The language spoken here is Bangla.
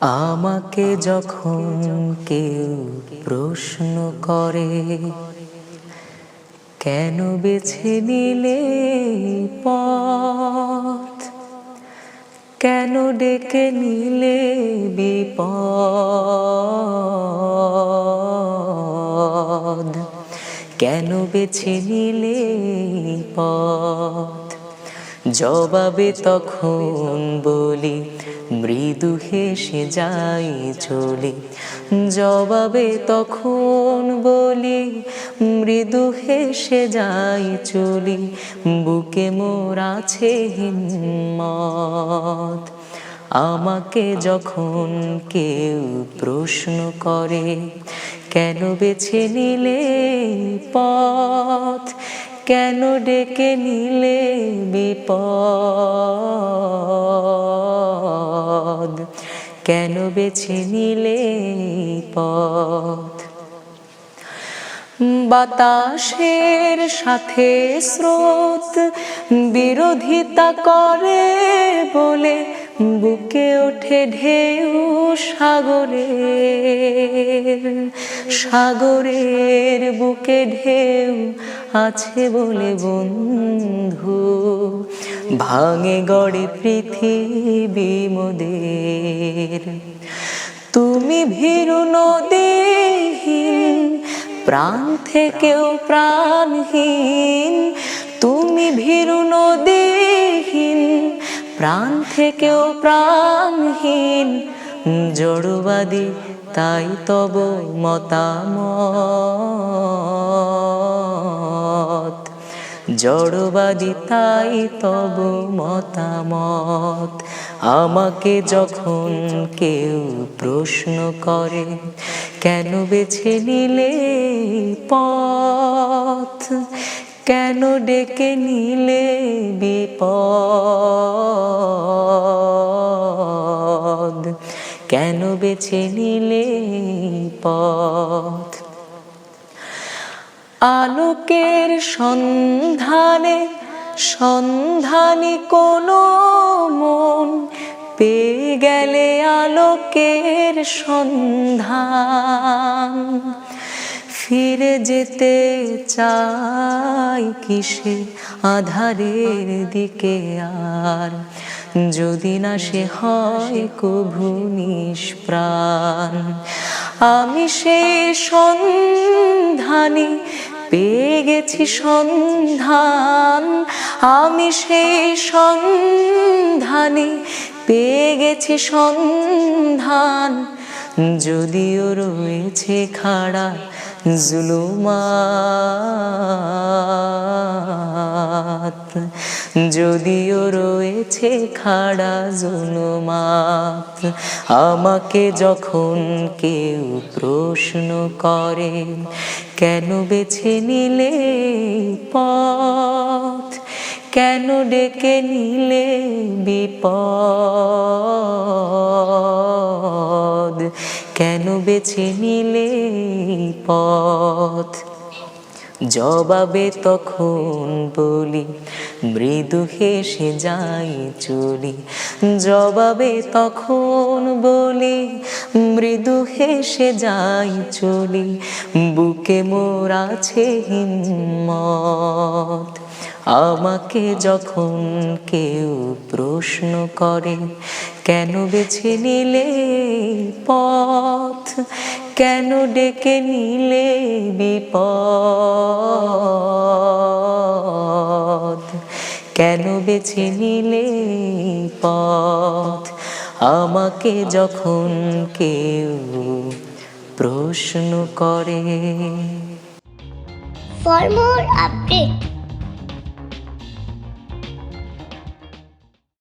আমাকে যখন কেউ প্রশ্ন করে, কেন বেছে নিলে পথ? কেন ডেকে নিলে বিপদ? কেন বেছে নিলে পথ? জবাবে তখন বলি মৃদু হেসে যাই চলি জবাবে তখন বলি, মৃদু হেসে যাই চলি বুকে মোর আছে হিম্মত। আমাকে যখন কেউ প্রশ্ন করে, কেন বেছে নিলে পথ? কেন ডেকে নিলে বিপদ কেন বেছে নিলে পথ? বাতাসের সাথে স্রোত বিরোধিতা করে বলে বুকে ওঠে ঢেউ সাগরের সাগরের বুকে ঢেউ আছে বলে বন্ধু। ভাঙে গড়ে পৃথিবী মোদের। তুমি ভীরু নদীহীন, প্রাণ থেকেও প্রাণহীন। তুমি ভীরু নদীহীন প্রাণ থেকেও প্রাণহীন, জড়ুবাদী, তাই তব মতামত। জড়বাদী, তাই তব মতামত। আমাকে যখন কেউ প্রশ্ন করে, কেন বেছে নিলে পথ? কেন ডেকে নিলে বিপদ? কেন বেছে নিলে পথ আলোকের সন্ধানে সন্ধানী কোনো মন পেয়ে গেলে আলোকের সন্ধান। ফিরে যেতে চাই কিসে? আধারের দিকে আর যদি না সে হয় কভু নিষ্প্রাণ। আমি সে সন্ধানী, পেয়ে গেছি সন্ধান। আমি সেই সন্ধানী, পেয়ে গেছি সন্ধান। যদিও রয়েছে খাড়া জুলুমাত, যদিও রয়েছে খাড়া জুলুমাত, আমাকে যখন কেউ প্রশ্ন করে, কেন বেছে নিলে পথ, কেন ডেকে নিলে বিপদ কেন বেছে নিলে পথ? জবাবে তখন বলি, মৃদু হেসে যাই চলি। জবাবে তখন বলি, মৃদু হেসে যাই চলি। বুকে মোর আছে হিম্মত। আমাকে যখন কেউ প্রশ্ন করে কেন বেছে নিলে পথ? কেন ডেকে নিলে বিপদ? কেন বেছে নিলে পথ? আমাকে যখন কেউ প্রশ্ন করে। For more updates,